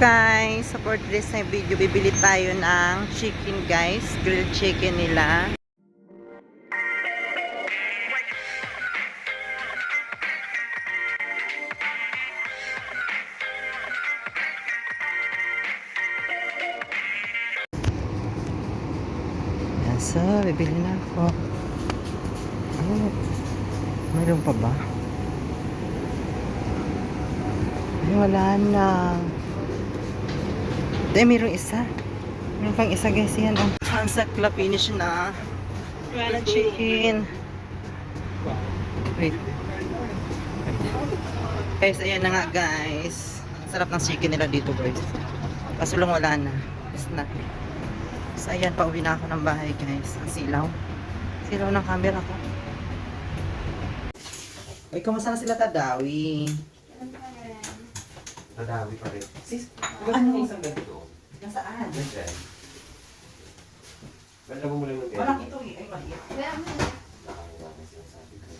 guys, sa for na video, bibili tayo ng chicken guys, grilled chicken nila. So, bibili na ako. Ano? Mayroon pa ba? Ay, wala na. Dahil mayroong isa. Mayroon pang isa guys yan. Oh. Hansakla finish na. Wala chicken. Wait. Guys, ayan na nga guys. Ang sarap ng chicken nila dito guys. Kaso lang wala na. Not. So ayan, pauwi na ako ng bahay guys. Ang silaw. Silaw ng camera ko. Uy, kamusta na sila Tadawi? Nadawi pa rin. Sis, Ano? ano yung isang ganito? Nasaan? Nandiyan. Wala mo muna ng Walang ito eh. Ay, maliit. Nakakaya ko sinasabi ko.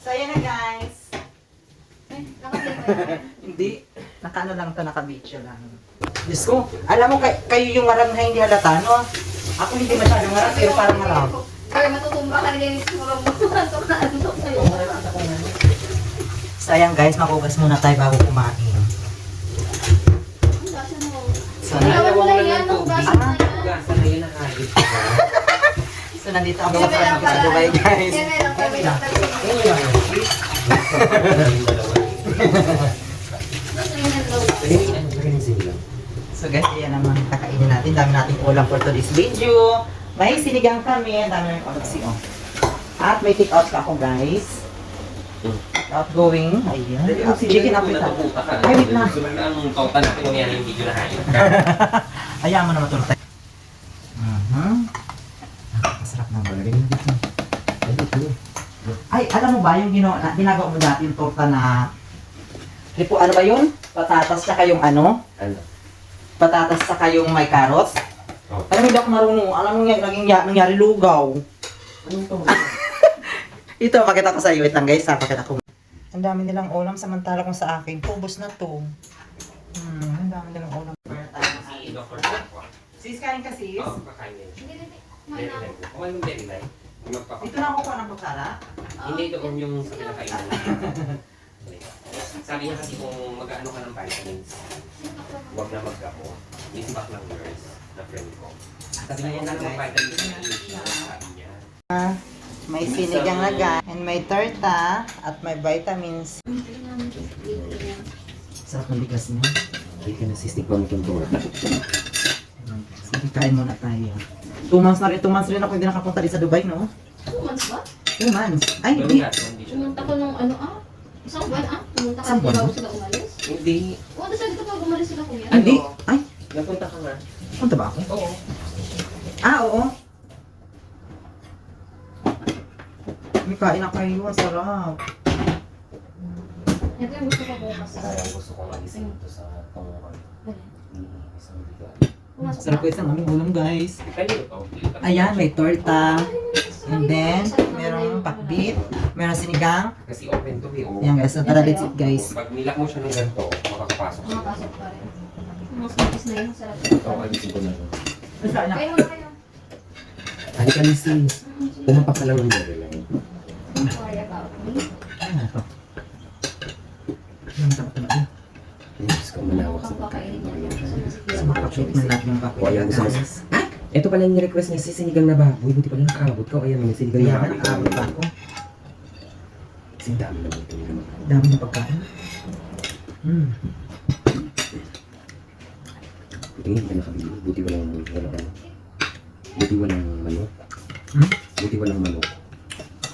So ayan na guys. Hindi. Nakaano lang to, naka-video lang. Diyos ko, alam mo, kay, kayo yung marang na hindi halata, no? Ako hindi masyadong marang, pero parang marang. Ay, matutumba ka rin yung mura mo. Na antok sa'yo. So ayan guys, makugas muna tayo bago kumain. So, Ay, na, yan, ang gasa na yan. Gasa na yun ang hayop ko. so nandito ako sa Dubai guys. Yan, meron ng. So guys, ayan naman kakainin natin. Dami nating ulam for today's video. May sinigang kami. Ang dami ng ulam siyo. At may take out pa ako guys. Outgoing. Ayan. Chicken appetite. Ay, wait na. Ang kauta natin yan yung video na hayop. Ayaw mo naman tayo. Mhm. Masarap na ba? Lagyan mo dito. Ay, alam mo ba yung ginawa, na, ginagawa mo dati yung torta na Ripo, ano ba yun? Patatas tsaka yung ano? Ano? Patatas tsaka yung may carrots? Oh. Alam mo, hindi ako marunong. Alam mo, naging ya- nangyari lugaw. Anong to? Ito, pakita ko sa iyo. Wait lang guys, ha, pakita ko. Ang dami nilang ulam, samantala kung sa akin. Pubos na to. Hmm, ang dami nilang ulam. Sis, kain ka sis? Oo, kakain niya. Hindi, hindi. Kumain na ako. Kumain dairy line. Magpapa- Dito na ako kuha ng kutsara. Hindi doon yung sa pinakainan. Sabi niya kasi kung mag-ano ka ng vitamins, huwag na mag-ako. May sibak ng nurse na friend ko. Sabi niya, yung ng vitamins na sabi niya. May sinigang na. And may torta. At may vitamins. Sarap ng bigas niya. Hindi ka nasistig pa mo itong torta. Sige, kain muna tayo. Two months na rin. Two months rin ako hindi nakapunta rin sa Dubai, no? Two months ba? Two months. Ay, hindi. Pumunta ko nung ano ah. Isang buwan ah. Pumunta ka Isang buwan? bago sila umalis. Hindi. O, tapos sabi ko pag umalis sila kuya. Hindi. Ay, Napunta ka nga. punta ba ako? Oo. Ah, oo. Kain na kayo. Ang sarap. Ito yung gusto ko bukas. Sayang gusto ko magising ito sa tungkol. Dali. Isang bigat. Sarap na. ko isang aming ulam, guys. Ayan, may torta. And then, merong pakbit. Meron sinigang. Kasi open to eh. oh. Ayan, guys. Tara, let's eat, guys. Pag nilak mo siya ng ganito, makakapasok siya. Pumapasok pa rin. Mas mapis na yun. Sarap. Ito, alisin ko na. Kain na. Kain muna kayo. Halika na sis. Umapa ka lang ng dere lang. Sorry about me. Kain na to. Ang sarap naman. Diyos ko, manawak sa Kapakain pagkain. Makakit na natin yung pakbit. O, ayan, gusto mo. Ito pala yung request niya, sis, sinigang na baboy. Buti pala nakaabot ka. O, ayan, may sinigang na Kaya, baboy. nakaabot pa ako. Kasi dami naman ito. Dami na pagkain. Hmm. Buti nga, hindi ka nakabili. Buti walang, walang ano. Buti walang manok. Hmm? Buti walang manok.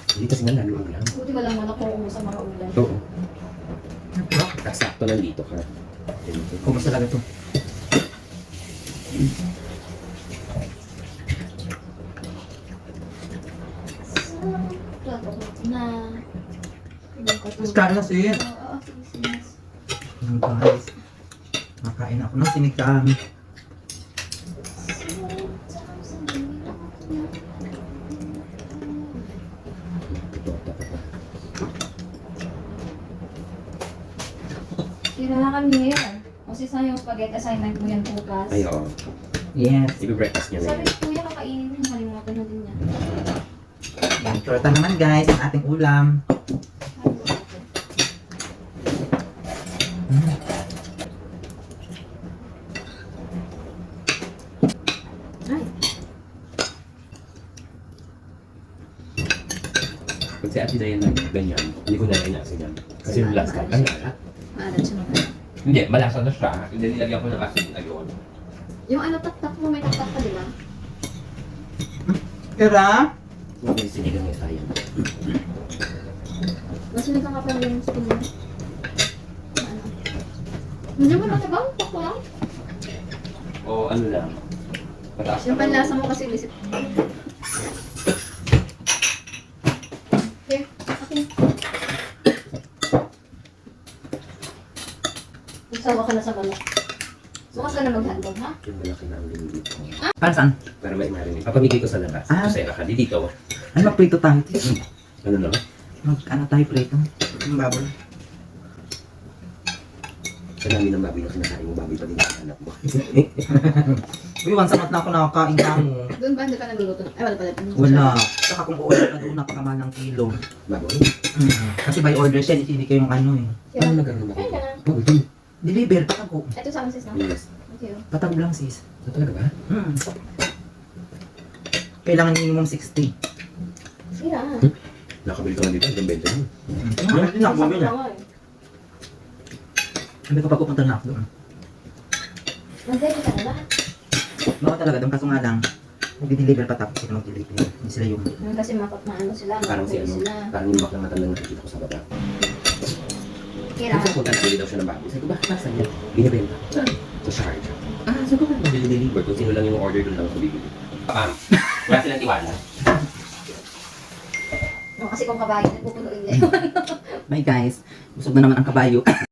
Hindi kasi nga lalo ulam. Buti walang manok kung sa mga ulan. Oo. Kasakto nandito ka. Ganito. Kubos talaga to. Na. Mas sige, sige. Yung guys. Makain ako ng sinigang. Kailangan kami ngayon. O Kasi sa yung spaghetti assignment mo yan bukas. Ay, oo. Yes. Ibi-breakfast niya na Sabi yun. ni Kuya, kakainin mo. Halimutan na din niya. Yan, torta naman guys, ang ating ulam. Mm. Ay, Pag si Ate Dayan nag ganyan, hindi ko na inasin yan. Kasi yung last time, ang alat. maalat siya mga. Hindi, malasa na siya. Hindi, nilagyan ko ng asin ayun. Yung ano, tak-tak mo, may tak-tak ka, di ba? Kira? Huwag yung sinigang niya sayang. Masinig ka pa yung spoon mo. Ano? Hindi mo natabang? Takbo lang? O ano lang. Mataas Yung panlasa mo kasi lisip. Nagsawa ka na sa balak. Bukas ka na mag-handle, ha? Yung malaki na ang linigit ko. Para saan? Para may marinig. Papamigay ko sa labas. Ah. Kasi ka, di dito. Ano magprito tayo? Ano na? Mag, ano tayo prito? Yung baboy. Sa dami ng baboy na kinakain mo, baboy pa din ang anak mo. Uy, once a month na ako nakakain ka mo. Doon ba hindi ka nagluluto? Ay, wala pala. Wala. Saka kung uuwi ka doon, napakamahal ng kilo. Baboy? Mm. Kasi by order siya, hindi ko yung ano eh. Ba? Kaya ka na. Baboy. Deliver, patago. Ito sa akin, sis, no? Yes. Thank you. Patago lang sis. So talaga ba? Mm. Kailangan minimum 60. Sira. Nakabili ka nga dito, hanggang 20 lang. Mm. Hindi na ako bumili. Eh. Sabi ko pag pupunta na ako doon. Mag-ready ka na ba? Baka talaga doon, kaso nga lang, mag-deliver pa tapos sila mag-deliver. Hindi sila yung... Hmm, Kasi mapat maano sila, Parang si ano, sila. parang yung baklang matandang nakikita ko sa baba. Kira. Kasi kung bili daw siya ng baboy, sabi ko, bakit nasa niya? Binibenta. Sa Sharjah. Ah, sabi ko, mabili-deliver. Kung sino lang yung order doon lang ako bibili. Um, wala silang tiwala. No, kasi kung kabayo, nagpupunuin niya. Bye guys, busog na naman ang kabayo.